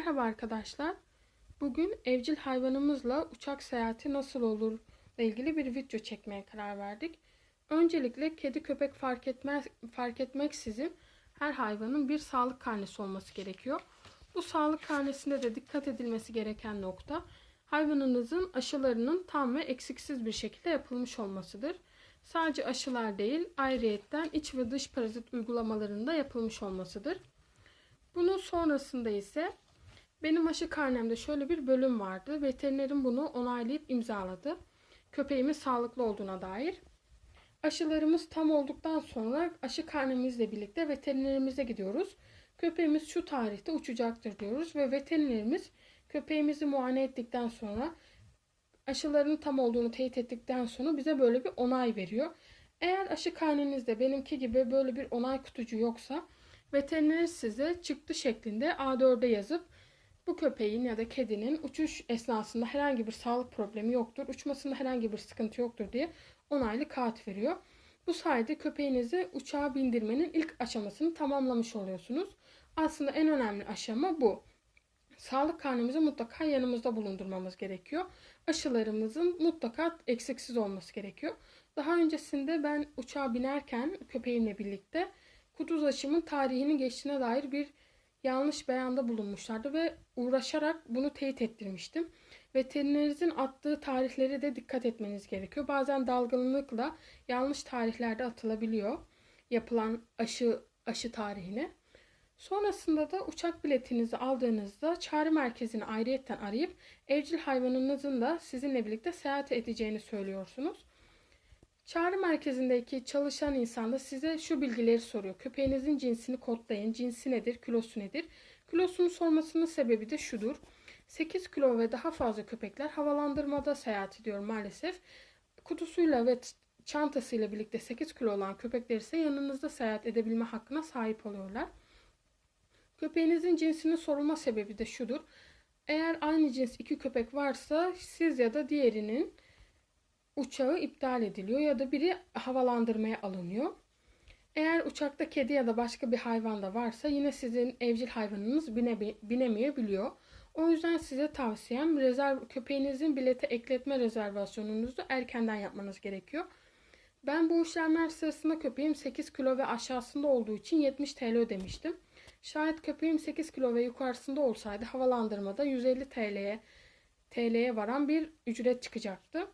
Merhaba arkadaşlar. Bugün evcil hayvanımızla uçak seyahati nasıl olur ile ilgili bir video çekmeye karar verdik. Öncelikle kedi köpek fark etmez fark etmeksizin her hayvanın bir sağlık karnesi olması gerekiyor. Bu sağlık karnesinde de dikkat edilmesi gereken nokta hayvanınızın aşılarının tam ve eksiksiz bir şekilde yapılmış olmasıdır. Sadece aşılar değil, ayrıyetten iç ve dış parazit uygulamalarında yapılmış olmasıdır. Bunun sonrasında ise benim aşı karnemde şöyle bir bölüm vardı. Veterinerim bunu onaylayıp imzaladı. Köpeğimin sağlıklı olduğuna dair. Aşılarımız tam olduktan sonra aşı karnemizle birlikte veterinerimize gidiyoruz. Köpeğimiz şu tarihte uçacaktır diyoruz ve veterinerimiz köpeğimizi muayene ettikten sonra aşılarının tam olduğunu teyit ettikten sonra bize böyle bir onay veriyor. Eğer aşı karnenizde benimki gibi böyle bir onay kutucu yoksa veteriner size çıktı şeklinde A4'e yazıp bu köpeğin ya da kedinin uçuş esnasında herhangi bir sağlık problemi yoktur, uçmasında herhangi bir sıkıntı yoktur diye onaylı kağıt veriyor. Bu sayede köpeğinizi uçağa bindirmenin ilk aşamasını tamamlamış oluyorsunuz. Aslında en önemli aşama bu. Sağlık karnemizi mutlaka yanımızda bulundurmamız gerekiyor. Aşılarımızın mutlaka eksiksiz olması gerekiyor. Daha öncesinde ben uçağa binerken köpeğimle birlikte kuduz aşımın tarihinin geçtiğine dair bir yanlış beyanda bulunmuşlardı ve uğraşarak bunu teyit ettirmiştim. Veterinerinizin attığı tarihlere de dikkat etmeniz gerekiyor. Bazen dalgınlıkla yanlış tarihlerde atılabiliyor yapılan aşı aşı tarihine. Sonrasında da uçak biletinizi aldığınızda çağrı merkezini ayrıyetten arayıp evcil hayvanınızın da sizinle birlikte seyahat edeceğini söylüyorsunuz. Çağrı merkezindeki çalışan insan da size şu bilgileri soruyor. Köpeğinizin cinsini kodlayın. Cinsi nedir? Kilosu nedir? Kilosunu sormasının sebebi de şudur. 8 kilo ve daha fazla köpekler havalandırmada seyahat ediyor maalesef. Kutusuyla ve çantasıyla birlikte 8 kilo olan köpekler ise yanınızda seyahat edebilme hakkına sahip oluyorlar. Köpeğinizin cinsinin sorulma sebebi de şudur. Eğer aynı cins iki köpek varsa siz ya da diğerinin uçağı iptal ediliyor ya da biri havalandırmaya alınıyor. Eğer uçakta kedi ya da başka bir hayvan da varsa yine sizin evcil hayvanınız bine, binemeyebiliyor. O yüzden size tavsiyem rezerv köpeğinizin bilete ekletme rezervasyonunuzu erkenden yapmanız gerekiyor. Ben bu işlemler sırasında köpeğim 8 kilo ve aşağısında olduğu için 70 TL ödemiştim. Şayet köpeğim 8 kilo ve yukarısında olsaydı havalandırmada 150 TL'ye TL'ye varan bir ücret çıkacaktı.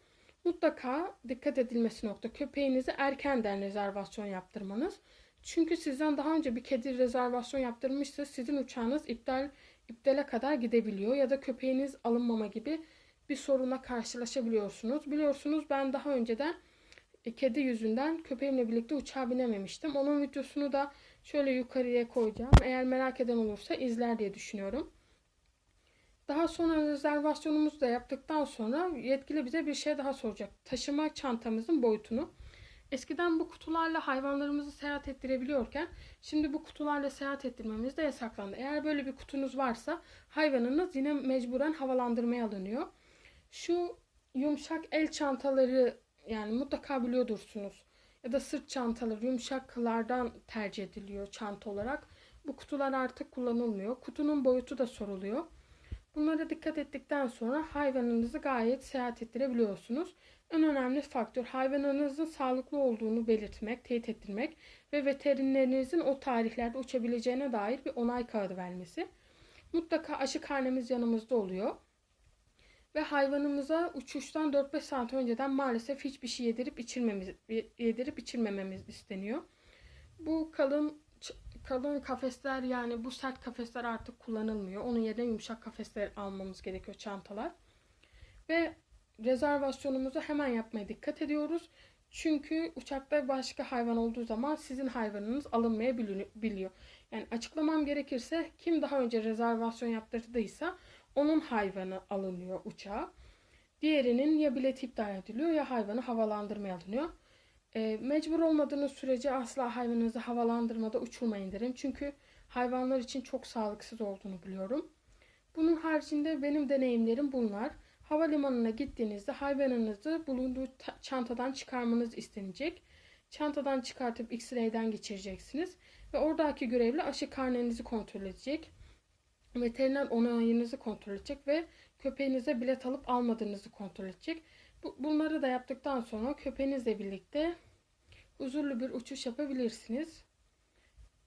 Mutlaka dikkat edilmesi nokta köpeğinizi erkenden rezervasyon yaptırmanız. Çünkü sizden daha önce bir kedi rezervasyon yaptırmışsa sizin uçağınız iptal iptale kadar gidebiliyor ya da köpeğiniz alınmama gibi bir soruna karşılaşabiliyorsunuz. Biliyorsunuz ben daha önceden e, kedi yüzünden köpeğimle birlikte uçağa binememiştim. Onun videosunu da şöyle yukarıya koyacağım. Eğer merak eden olursa izler diye düşünüyorum. Daha sonra rezervasyonumuzu da yaptıktan sonra yetkili bize bir şey daha soracak. Taşıma çantamızın boyutunu. Eskiden bu kutularla hayvanlarımızı seyahat ettirebiliyorken şimdi bu kutularla seyahat ettirmemiz de yasaklandı. Eğer böyle bir kutunuz varsa hayvanınız yine mecburen havalandırmaya alınıyor. Şu yumuşak el çantaları yani mutlaka biliyordursunuz. Ya da sırt çantaları yumuşaklardan tercih ediliyor çanta olarak. Bu kutular artık kullanılmıyor. Kutunun boyutu da soruluyor. Bunlara dikkat ettikten sonra hayvanınızı gayet seyahat ettirebiliyorsunuz. En önemli faktör hayvanınızın sağlıklı olduğunu belirtmek, teyit ettirmek ve veterinerinizin o tarihlerde uçabileceğine dair bir onay kağıdı vermesi. Mutlaka aşı karnemiz yanımızda oluyor. Ve hayvanımıza uçuştan 4-5 saat önceden maalesef hiçbir şey yedirip içirmemiz, yedirip içirmememiz isteniyor. Bu kalın kalın kafesler yani bu sert kafesler artık kullanılmıyor. Onun yerine yumuşak kafesler almamız gerekiyor çantalar. Ve rezervasyonumuzu hemen yapmaya dikkat ediyoruz. Çünkü uçakta başka hayvan olduğu zaman sizin hayvanınız alınmayabiliyor. Yani açıklamam gerekirse kim daha önce rezervasyon yaptırdıysa onun hayvanı alınıyor uçağa. Diğerinin ya bilet iptal ediliyor ya hayvanı havalandırmaya alınıyor. E, mecbur olmadığınız sürece asla hayvanınızı havalandırmada uçurmayın derim. Çünkü hayvanlar için çok sağlıksız olduğunu biliyorum. Bunun haricinde benim deneyimlerim bunlar. Havalimanına gittiğinizde hayvanınızı bulunduğu çantadan çıkarmanız istenecek. Çantadan çıkartıp X-ray'den geçireceksiniz. Ve oradaki görevli aşı karnenizi kontrol edecek. veteriner onayınızı kontrol edecek ve köpeğinize bilet alıp almadığınızı kontrol edecek. Bu, bunları da yaptıktan sonra köpeğinizle birlikte huzurlu bir uçuş yapabilirsiniz.